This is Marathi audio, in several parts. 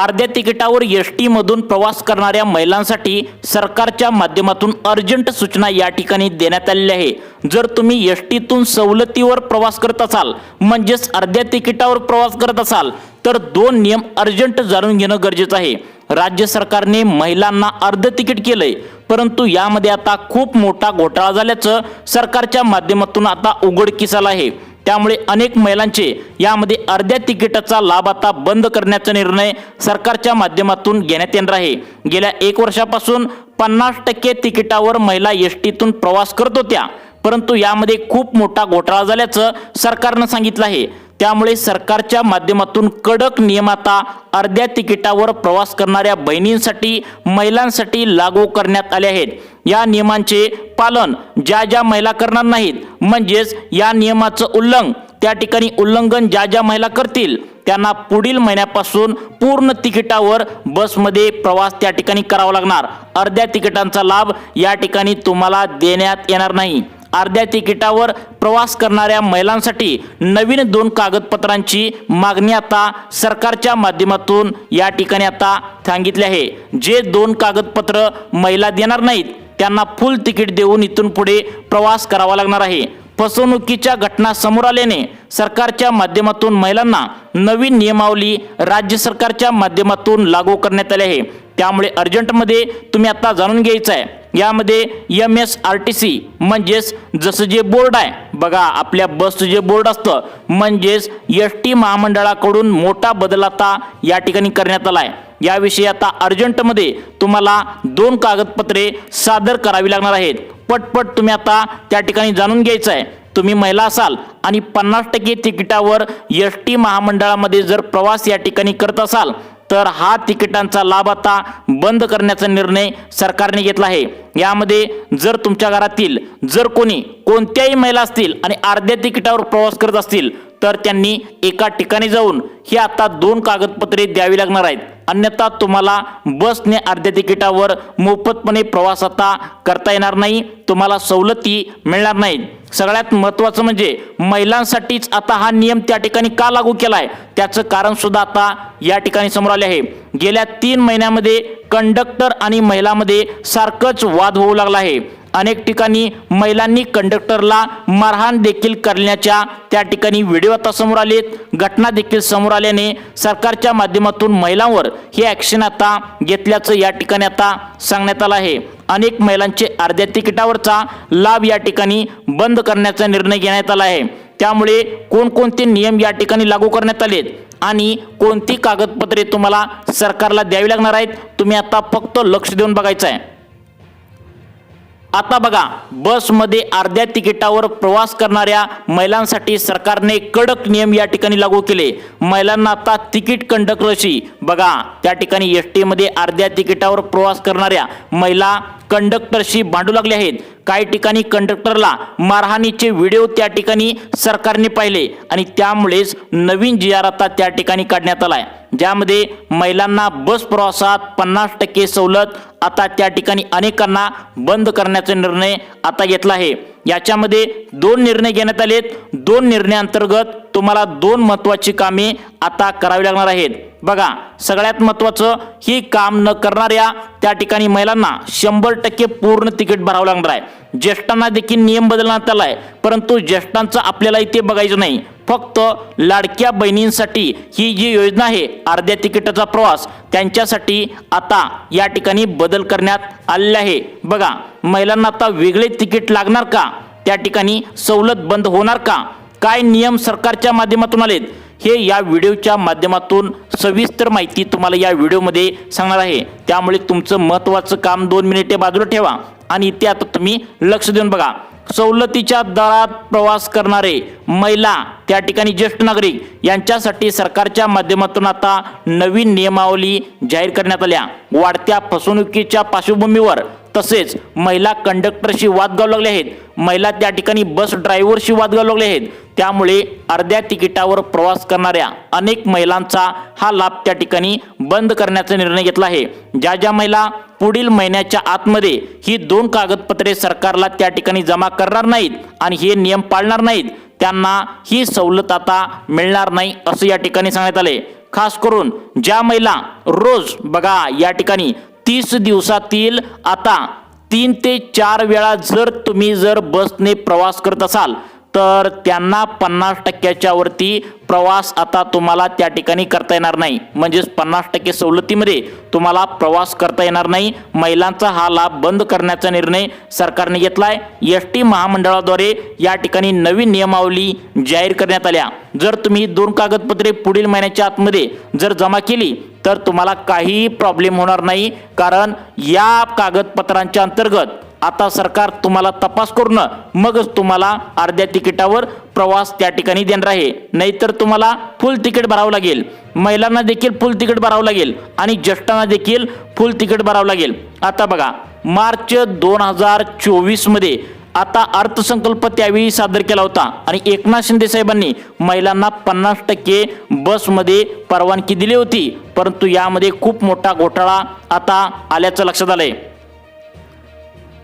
अर्ध्या तिकिटावर एस मधून प्रवास करणाऱ्या महिलांसाठी सरकारच्या माध्यमातून अर्जंट सूचना या ठिकाणी देण्यात आलेली आहे. जर तुम्ही एस टीतून सवलतीवर प्रवास करत असाल म्हणजेच अर्ध्या तिकिटावर प्रवास करत असाल तर दोन नियम अर्जंट जाणून घेणं गरजेचं आहे. राज्य सरकारने महिलांना अर्ध तिकीट केलंय परंतु यामध्ये आता खूप मोठा घोटाळा झाल्याचं सरकारच्या माध्यमातून आता उघडकीस आला आहे. त्यामुळे अनेक महिलांचे यामध्ये अर्ध्या तिकिटाचा लाभ आता बंद करण्याचा निर्णय सरकारच्या माध्यमातून घेण्यात येणार आहे. गेल्या एक वर्षापासून पन्नास टक्के तिकिटावर महिला एस टीतून प्रवास करत होत्या. परंतु यामध्ये खूप मोठा घोटाळा झाल्याचं सरकारनं सांगितलं आहे. त्यामुळे सरकारच्या माध्यमातून कडक नियम आता अर्ध्या तिकिटावर प्रवास करणाऱ्या बहिणींसाठी महिलांसाठी लागू करण्यात आले आहेत. या नियमांचे पालन ज्या ज्या महिला करणार नाहीत म्हणजेच या नियमाचं उल्लंघन त्या ठिकाणी उल्लंघन ज्या ज्या महिला करतील त्यांना पुढील महिन्यापासून पूर्ण तिकिटावर बसमध्ये प्रवास त्या ठिकाणी करावा लागणार. अर्ध्या तिकिटांचा लाभ या ठिकाणी तुम्हाला देण्यात येणार नाही. अर्ध्या तिकिटावर प्रवास करणाऱ्या महिलांसाठी नवीन दोन कागदपत्रांची मागणी आता सरकारच्या माध्यमातून या ठिकाणी आता सांगितले आहे. जे दोन कागदपत्र महिला देणार नाहीत त्यांना फुल तिकीट देऊन इथून पुढे प्रवास करावा लागणार आहे. फसवणुकीच्या घटना समोर आल्याने सरकारच्या माध्यमातून महिलांना नवीन नियमावली राज्य सरकारच्या माध्यमातून लागू करण्यात आली आहे. त्यामुळे अर्जंटमध्ये तुम्ही आता जाणून घ्यायचं आहे. यामध्ये M S R T C म्हणजेच जसं जे बोर्ड आहे बघा आपल्या बसचं जे बोर्ड असतं म्हणजेच एस टी महामंडळाकडून मोठा बदल आता या ठिकाणी करण्यात आला आहे. याविषयी आता अर्जंटमध्ये तुम्हाला दोन कागदपत्रे सादर करावी लागणार आहेत. पटपट तुम्ही आता त्या ठिकाणी जाणून घ्यायचं आहे तुम्ही महिला असाल आणि पन्नास टक्के तिकिटावर एस टी महामंडळामध्ये जर प्रवास या ठिकाणी करत असाल तर हा तिकिटांचा लाभ आता बंद करण्याचा निर्णय सरकारने घेतला आहे. यामध्ये जर तुमच्या घरातील जर कोणी कोणत्याही महिला असतील आणि अर्ध्या तिकिटावर प्रवास करत असतील तर त्यांनी एका ठिकाणी जाऊन ही आता दोन कागदपत्रे द्यावी लागणार आहेत. अन्यथा तुम्हाला बसने अर्ध्या तिकिटावर मोफतपणे प्रवास आता करता येणार नाही तुम्हाला सवलती मिळणार नाहीत सगळ्यात महत्त्वाचं म्हणजे महिलांसाठीच आता हा नियम त्या ठिकाणी का लागू केला आहे त्याचं कारण सुद्धा आता या ठिकाणी समोर आले आहे. गेल्या तीन महिन्यामध्ये कंडक्टर आणि महिलांमध्ये सारखंच वाद होऊ लागला आहे. अनेक ठिकाणी महिलांनी कंडक्टरला मारहाण देखील करण्याच्या त्या ठिकाणी व्हिडिओ आता समोर आलेत. घटना देखील समोर आल्याने सरकारच्या माध्यमातून महिलांवर हे ॲक्शन आता घेतल्याचं या ठिकाणी आता सांगण्यात आलं आहे. अनेक महिलांचे अर्ध्या तिकिटावरचा लाभ या ठिकाणी बंद करण्याचा निर्णय घेण्यात आला आहे. त्यामुळे कोणकोणते नियम या ठिकाणी लागू करण्यात आलेत आणि कोणती कागदपत्रे तुम्हाला सरकारला द्यावी लागणार आहेत तुम्ही आता फक्त लक्ष देऊन बघायचं आहे. आता बघा बसमध्ये अर्ध्या तिकिटावर प्रवास करणाऱ्या महिलांसाठी सरकारने कडक नियम या ठिकाणी लागू केले. महिलांना आता तिकीट कंडक्टरशी बघा त्या ठिकाणी एस टीमध्ये अर्ध्या तिकिटावर प्रवास करणाऱ्या महिला कंडक्टरशी भांडू लागले आहेत. काही ठिकाणी कंडक्टरला मारहाणीचे व्हिडिओ त्या ठिकाणी सरकारने पाहिले आणि त्यामुळेच नवीन जी आर आता त्या ठिकाणी काढण्यात आला आहे ज्यामध्ये महिलांना बस प्रवासात पन्नास टक्के सवलत आता त्या ठिकाणी अनेकांना बंद करण्याचा निर्णय आता घेतला आहे. याच्यामध्ये दोन निर्णय घेण्यात आलेत. दोन निर्णयाअंतर्गत तुम्हाला दोन महत्त्वाची कामे आता करावी लागणार आहेत. बघा सगळ्यात महत्त्वाचं ही काम न करणाऱ्या त्या ठिकाणी महिलांना शंभर टक्के पूर्ण तिकीट भरावं लागणार आहे. ज्येष्ठांना देखील नियम बदलण्यात आला आहे परंतु ज्येष्ठांचं आपल्याला इथे बघायचं नाही. फक्त लाडक्या बहिणींसाठी ही जी योजना आहे अर्ध्या तिकिटाचा प्रवास त्यांच्यासाठी आता या ठिकाणी बदल करण्यात आलेला आहे. बघा महिलांना आता वेगळे तिकीट लागणार का? त्या ठिकाणी सवलत बंद होणार का? काय नियम सरकारच्या माध्यमातून आलेत? हे या व्हिडिओच्या माध्यमातून सविस्तर माहिती तुम्हाला या व्हिडिओमध्ये सांगणार आहे. त्यामुळे तुमचं महत्त्वाचं काम दोन मिनिटे बाजूला ठेवा आणि ते आता तुम्ही लक्ष देऊन बघा. सवलतीच्या दरात प्रवास करणारे महिला त्या ठिकाणी ज्येष्ठ नागरिक यांच्यासाठी सरकारच्या माध्यमातून आता नवीन नियमावली जाहीर करण्यात आल्या. वाढत्या फसवणुकीच्या पार्श्वभूमीवर तसेच महिला कंडक्टरशी वाद घालू लागले आहेत. महिला त्या ठिकाणी बस ड्रायव्हरशी वाद घालू लागले आहेत. त्यामुळे अर्ध्या तिकिटावर प्रवास करणाऱ्या अनेक महिलांचा हा लाभ त्या ठिकाणी बंद करण्याचा निर्णय घेतला आहे. ज्या ज्या महिला पुढील महिन्याच्या आतमध्ये ही दोन कागदपत्रे सरकारला त्या ठिकाणी जमा करणार नाहीत आणि हे नियम पाळणार नाहीत त्यांना ही सवलत आता मिळणार नाही असं या ठिकाणी सांगण्यात आले खास करून ज्या महिला रोज बघा या ठिकाणी तीस दिवसातील आता तीन ते चार वेळा जर तुम्ही जर बसने प्रवास करत असाल तर त्यांना पन्नास टक्क्याच्या वरती प्रवास आता तुम्हाला त्या ठिकाणी करता येणार नाही. म्हणजेच पन्नास टक्के सवलतीमध्ये तुम्हाला प्रवास करता येणार नाही. महिलांचा हा लाभ बंद करण्याचा निर्णय सरकारने घेतलाय. एस टी महामंडळाद्वारे या ठिकाणी नवीन नियमावली जाहीर करण्यात आल्या. जर तुम्ही दोन कागदपत्रे पुढील महिन्याच्या आतमध्ये जर जमा केली तर तुम्हाला काहीही प्रॉब्लेम होणार नाही. कारण या कागदपत्रांच्या अंतर्गत आता सरकार तुम्हाला तपास करून मगच तुम्हाला अर्ध्या तिकिटावर प्रवास त्या ठिकाणी देणार आहे. नाहीतर तुम्हाला फुल तिकीट भरावं लागेल. महिलांना देखील फुल तिकीट भरावं लागेल आणि ज्येष्ठांना देखील फुल तिकीट भरावं लागेल. आता बघा मार्च दोन हजार चोवीसमध्ये आता अर्थसंकल्प त्यावेळी सादर केला होता. आणि एकनाथ शिंदे साहेबांनी महिलांना पन्नास टक्के बसमध्ये परवानगी दिली होती. परंतु यामध्ये खूप मोठा घोटाळा आता आल्याचं लक्षात आलंय.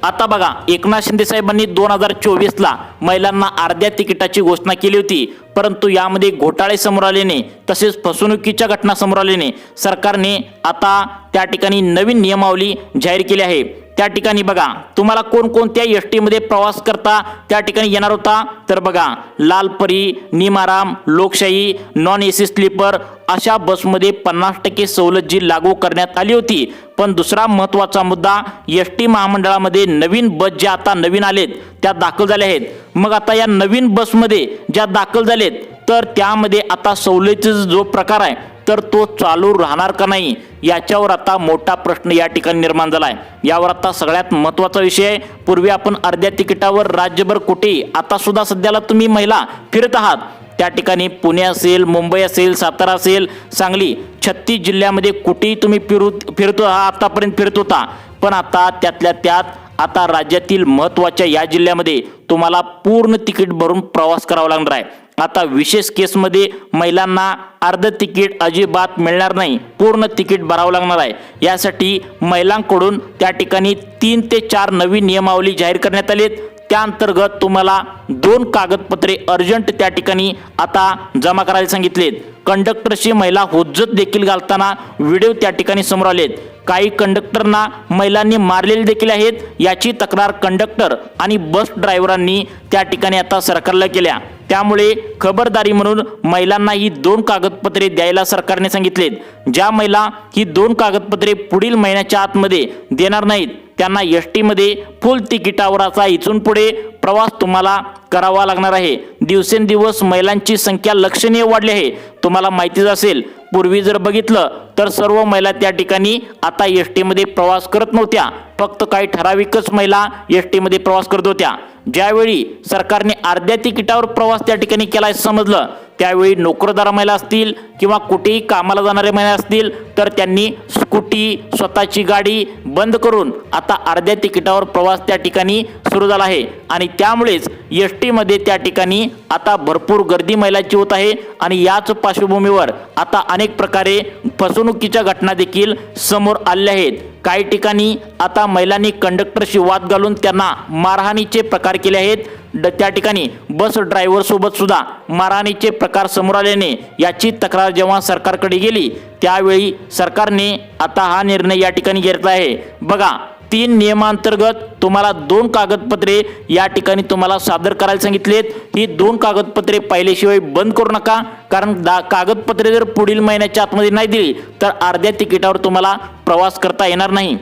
आता बघा एकनाथ शिंदे साहेबांनी दोन हजार चोवीसला महिलांना अर्ध्या तिकिटाची घोषणा केली होती. परंतु यामध्ये घोटाळे समोर आल्याने तसेच फसवणुकीच्या घटना समोर आल्याने सरकारने आता त्या ठिकाणी नवीन नियमावली जाहीर केली आहे. त्या ठिकाणी बघा तुम्हाला कोणकोणत्या एस टीमध्ये प्रवास करता त्या ठिकाणी येणार होता? तर बघा लालपरी निमाराम लोकशाही नॉन ए सी स्लीपर अशा बसमध्ये पन्नास टक्के सवलत जी लागू करण्यात आली होती. पण दुसरा महत्त्वाचा मुद्दा एस टी महामंडळामध्ये नवीन बस ज्या आता नवीन आलेत त्या दाखल झाल्या आहेत. मग आता या नवीन बसमध्ये ज्या दाखल झालेत तर त्यामध्ये आता सवलतीचा जो प्रकार आहे तर तो चालू राहणार का नाही याच्यावर आता मोठा प्रश्न या ठिकाणी निर्माण झाला आहे यावर आता सगळ्यात महत्त्वाचा विषय आहे. पूर्वी आपण अर्ध्या तिकिटावर राज्यभर कुठे आता सुद्धा सध्याला तुम्ही महिला फिरत आहात. त्या ठिकाणी पुणे असेल मुंबई असेल सातारा असेल सांगली छत्तीस जिल्ह्यामध्ये कुठेही तुम्ही फिरू फिरतो हा आत्तापर्यंत फिरत होता. पण आता त्यातल्या त्यात आता राज्यातील महत्त्वाच्या या जिल्ह्यामध्ये तुम्हाला पूर्ण तिकीट भरून प्रवास करावा लागणार आहे. आता विशेष केसमध्ये महिलांना अर्ध तिकीट अजिबात मिळणार नाही पूर्ण तिकीट भरावं लागणार आहे. यासाठी महिलांकडून त्या ठिकाणी तीन ते चार नवीन नियमावली जाहीर करण्यात आली त्या अंतर्गत तुम्हाला दोन कागदपत्रे अर्जंट त्या ठिकाणी आता जमा करायला सांगितलेत. कंडक्टरशी महिला हुज्जत देखील घालताना व्हिडिओ त्या ठिकाणी समोर आलेत. काही कंडक्टरना महिलांनी मारलेले देखील आहेत याची तक्रार कंडक्टर आणि बस ड्रायव्हरांनी त्या ठिकाणी आता सरकारला केल्या. त्यामुळे खबरदारी म्हणून महिलांना ही दोन कागदपत्रे द्यायला सरकारने सांगितलेत. ज्या महिला ही दोन कागदपत्रे पुढील महिन्याच्या आतमध्ये देणार नाहीत त्यांना एस टीमध्ये फुल तिकिटावर असा इथून पुढे प्रवास तुम्हाला करावा लागणार आहे. दिवसेंदिवस महिलांची संख्या लक्षणीय वाढली आहे. तुम्हाला माहितीच असेल पूर्वी जर बघितलं तर सर्व महिला त्या ठिकाणी आता एस टीमध्ये प्रवास करत नव्हत्या. फक्त काही ठराविकच महिला एस टीमध्ये प्रवास करत होत्या. ज्यावेळी सरकारने अर्ध्या तिकिटावर प्रवास त्या ठिकाणी केला असं समजलं त्यावेळी नोकरदार महिला असतील किंवा कुठेही कामाला जाणाऱ्या महिला असतील तर त्यांनी स्कूटी स्वतःची गाडी बंद करून आता अर्ध्या तिकिटावर प्रवास त्या ठिकाणी सुरू झाला आहे. आणि त्यामुळेच एस टीमध्ये त्या ठिकाणी आता भरपूर गर्दी महिलांची होत आहे. आणि याच पार्श्वभूमीवर आता अनेक अनेक प्रकारे फसवणुकीच्या घटना देखील समोर आल्या आहेत. काही ठिकाणी आता महिलांनी कंडक्टरशी वाद घालून त्यांना मारहाणीचे प्रकार केले आहेत. त्या ठिकाणी बस ड्रायव्हर सोबत सुद्धा मारहाणीचे प्रकार समोर आल्याने याची तक्रार जेव्हा सरकारकडे गेली त्यावेळी सरकारने आता हा निर्णय या ठिकाणी घेतला आहे. बघा तीन नियमांतर्गत तुम्हाला दोन कागदपत्रे या ठिकाणी तुम्हाला सादर करायला सांगितलेत. ही दोन कागदपत्रे पाहिल्याशिवाय बंद करू नका. कारण दा कागदपत्रे जर पुढील महिन्याच्या आतमध्ये नाही दिली तर अर्ध्या तिकिटावर तुम्हाला प्रवास करता येणार नाही.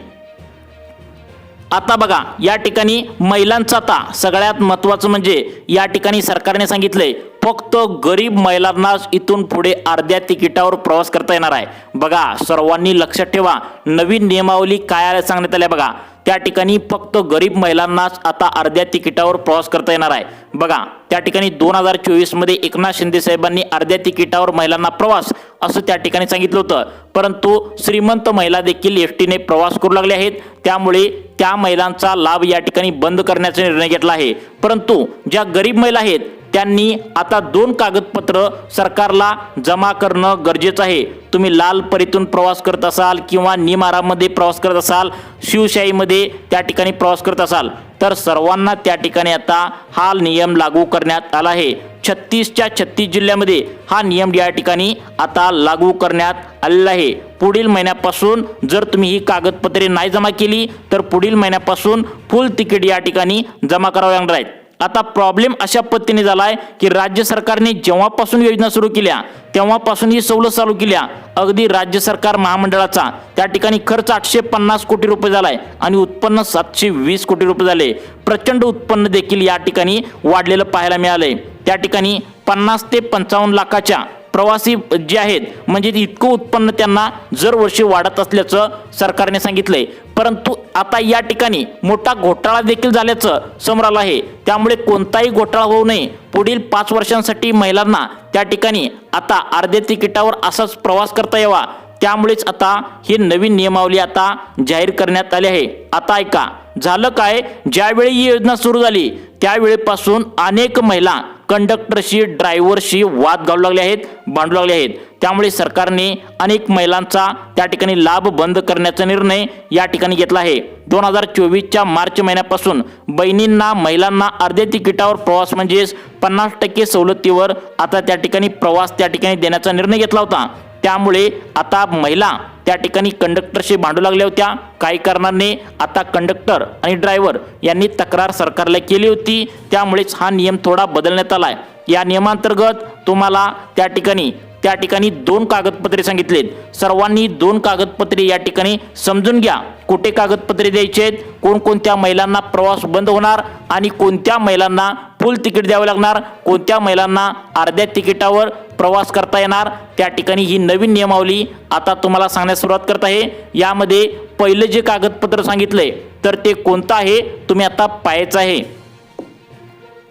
आता बघा या ठिकाणी महिलांचं आता सगळ्यात महत्त्वाचं म्हणजे या ठिकाणी सरकारने सांगितलंय फक्त गरीब महिलांनाच इथून पुढे अर्ध्या तिकिटावर प्रवास करता येणार आहे. बघा सर्वांनी लक्षात ठेवा. नवीन नियमावली काय आल्या सांगण्यात आल्या बघा. त्या ठिकाणी फक्त गरीब महिलांनाच आता अर्ध्या तिकिटावर प्रवास करता येणार आहे. बघा त्या ठिकाणी दोन हजार चोवीसमध्ये एकनाथ शिंदे साहेबांनी अर्ध्या तिकिटावर महिलांना प्रवास असं त्या ठिकाणी सांगितलं होतं. परंतु श्रीमंत महिला देखील एस टीने प्रवास करू लागले आहेत. त्यामुळे त्या महिलांचा लाभ या ठिकाणी बंद करण्याचा निर्णय घेतला आहे. परंतु ज्या गरीब महिला आहेत त्यांनी आता दोन कागदपत्र सरकारला जमा करणं गरजेचं आहे. तुम्ही लाल परीतून प्रवास करत असाल किंवा निमारामध्ये प्रवास करत असाल शिवशाहीमध्ये त्या ठिकाणी प्रवास करत असाल तर सर्वांना त्या ठिकाणी आता हा नियम लागू करण्यात आला आहे. छत्तीसच्या छत्तीस जिल्ह्यामध्ये हा नियम या ठिकाणी आता लागू करण्यात आलेला आहे. पुढील महिन्यापासून जर तुम्ही ही कागदपत्रे नाही जमा केली तर पुढील महिन्यापासून फुल तिकीट या ठिकाणी जमा करावे लागणार आहेत. आता प्रॉब्लेम अशा पद्धतीने झाला आहे की राज्य सरकारने जेव्हापासून योजना सुरू केल्या तेव्हापासून ही सवलत चालू केल्या. अगदी राज्य सरकार महामंडळाचा. त्या ठिकाणी खर्च आठशे पन्नास कोटी रुपये झालाय आणि उत्पन्न सातशे वीस कोटी रुपये झाले. प्रचंड उत्पन्न देखील या ठिकाणी वाढलेलं पाहायला मिळालंय. त्या ठिकाणी पन्नास ते पंचावन्न लाखाच्या प्रवासी जे आहेत म्हणजे इतकं उत्पन्न त्यांना दरवर्षी वाढत असल्याचं सरकारने सांगितलंय. परंतु आता या ठिकाणी मोठा घोटाळा देखील झाल्याचं समोर आलं आहे. त्यामुळे कोणताही घोटाळा होऊ नये. पुढील पाच वर्षांसाठी महिलांना त्या ठिकाणी आता अर्ध्या तिकिटावर असाच प्रवास करता यावा. त्यामुळेच आता ही नवीन नियमावली आता जाहीर करण्यात आली आहे. आता ऐका झालं काय? ज्यावेळी ही योजना सुरू झाली त्यावेळेपासून अनेक महिला कंडक्टरशी ड्रायव्हरशी वाद घालू लागले आहेत भांडू लागले आहेत. त्यामुळे सरकारने अनेक महिलांचा त्या ठिकाणी लाभ बंद करण्याचा निर्णय या ठिकाणी घेतला आहे. दोन हजार चोवीसच्या मार्च महिन्यापासून बहिणींना महिलांना अर्ध्या तिकिटावर प्रवास म्हणजेच पन्नास टक्के सवलतीवर आता त्या ठिकाणी प्रवास त्या ठिकाणी देण्याचा निर्णय घेतला होता. त्यामुळे आता महिला त्या ठिकाणी कंडक्टरशी भांडू लागल्या होत्या. काही कारणाने आता कंडक्टर आणि ड्रायव्हर यांनी तक्रार सरकारला केली होती. त्यामुळेच हा नियम थोडा बदलण्यात आलाय. या नियमांतर्गत तुम्हाला त्या ठिकाणी त्या ठिकाणी दोन कागदपत्रे सांगितलेत. सर्वांनी दोन कागदपत्रे या ठिकाणी समजून घ्या. कुठे कागदपत्रे द्यायचे आहेत कोणकोणत्या महिलांना प्रवास बंद होणार आणि कोणत्या महिलांना फुल तिकीट द्यावे लागणार. कोणत्या महिलांना अर्ध्या तिकिटावर प्रवास करता येणार? त्या ठिकाणी ही नवीन नियमावली आता तुम्हाला सांगण्यास सुरुवात करत आहे. यामध्ये पहिलं जे कागदपत्र सांगितलंय तर ते कोणतं आहे? तुम्ही आता पाहायचं आहे.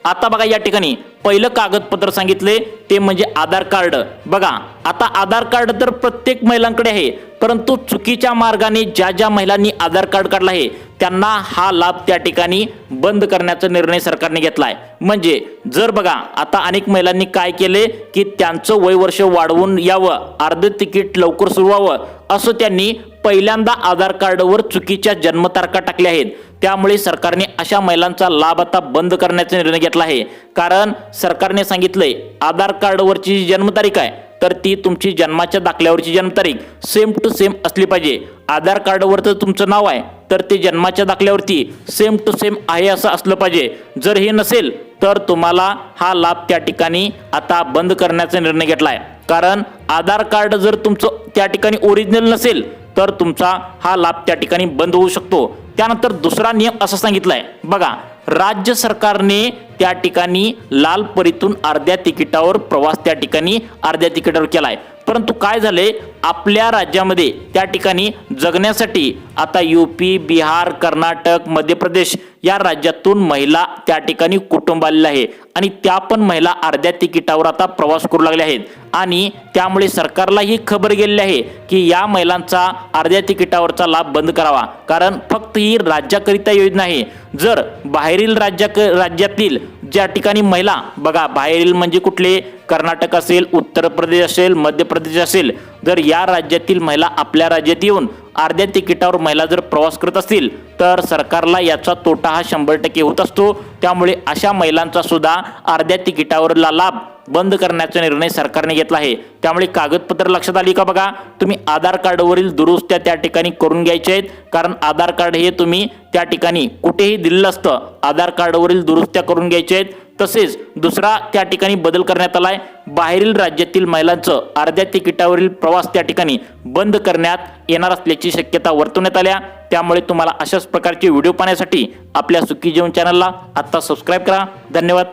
आता बघा या ठिकाणी पहिलं कागदपत्र सांगितले ते म्हणजे आधार कार्ड. बघा आता आधार कार्ड तर प्रत्येक महिलांकडे आहे परंतु चुकीच्या मार्गाने ज्या ज्या महिलांनी आधार कार्ड काढलं आहे त्यांना हा लाभ त्या ठिकाणी बंद करण्याचा निर्णय सरकारने घेतला आहे म्हणजे जर बघा आता अनेक महिलांनी काय केले की त्यांचं वय वर्ष वाढवून यावं अर्ध तिकीट लवकर सुरू व्हावं असं त्यांनी पहिल्यांदा आधार कार्डवर चुकीच्या जन्मतारखा टाकल्या आहेत. त्यामुळे सरकारने अशा महिलांचा लाभ आता बंद करण्याचा निर्णय घेतला आहे. कारण सरकारने सांगितलंय आधार कार्डवरची जी जन्मतारीख आहे तर ती तुमची जन्माच्या दाखल्यावरची जन्मतारीख सेम टू सेम असली पाहिजे. आधार कार्डवर तर तुमचं नाव आहे. तर ते जन्माच्या दाखल्यावरती सेम टू सेम आहे असं असलं पाहिजे. जर हे नसेल तर तुम्हाला हा लाभ त्या ठिकाणी आता बंद करण्याचा निर्णय घेतला आहे कारण आधार कार्ड जर तुमचं त्या ठिकाणी ओरिजिनल नसेल तर तुमचा हा लाभ त्या ठिकाणी बंद होऊ शकतो. त्यानंतर दुसरा नियम असा सांगितलाय. बघा राज्य सरकारने त्या ठिकाणी लाल परीतून अर्ध्या तिकिटावर प्रवास त्या ठिकाणी अर्ध्या तिकिटावर केलाय. परंतु काय झाले आपल्या राज्यामध्ये त्या ठिकाणी जगण्यासाठी आता यूपी बिहार कर्नाटक मध्य प्रदेश या राज्यातून महिला त्या ठिकाणी कुटुंब आलेलं आहे आणि त्या पण महिला अर्ध्या तिकिटावर आता प्रवास करू लागल्या आहेत. आणि त्यामुळे सरकारला ही खबर गेलेली आहे की या महिलांचा अर्ध्या तिकिटावरचा लाभ बंद करावा. कारण फक्त ही राज्याकरिता योजना आहे. जर बाहेरील राज्या राज्यातील ज्या ठिकाणी महिला बघा बाहेरील म्हणजे कुठले कर्नाटक असेल उत्तर प्रदेश असेल मध्य प्रदेश असेल जर या राज्यातील महिला आपल्या राज्यात येऊन अर्ध्या तिकिटावर महिला जर प्रवास करत असतील तर सरकारला याचा तोटा हा शंभर टक्के होत असतो. त्यामुळे अशा महिलांचा सुद्धा अर्ध्या तिकिटावरला लाभ बंद करण्याचा निर्णय सरकारने घेतला आहे. त्यामुळे कागदपत्र लक्षात आली का बघा? तुम्ही आधार कार्डवरील दुरुस्त्या त्या ठिकाणी करून घ्यायचे आहेत. कारण आधार कार्ड हे तुम्ही त्या ठिकाणी कुठेही दिलेलं असतं. आधार कार्डवरील दुरुस्त्या करून घ्यायचे आहेत. तसेच दुसरा त्या ठिकाणी बदल करण्यात आलाय. बाहेरील राज्यातील महिलांचं अर्ध्या तिकिटावरील प्रवास त्या ठिकाणी बंद करण्यात येणार असल्याची शक्यता वर्तवण्यात आल्या. त्यामुळे तुम्हाला अशाच प्रकारचे व्हिडिओ पाहण्यासाठी आपल्या सुखी जीवन चॅनलला आत्ता सबस्क्राईब करा. धन्यवाद.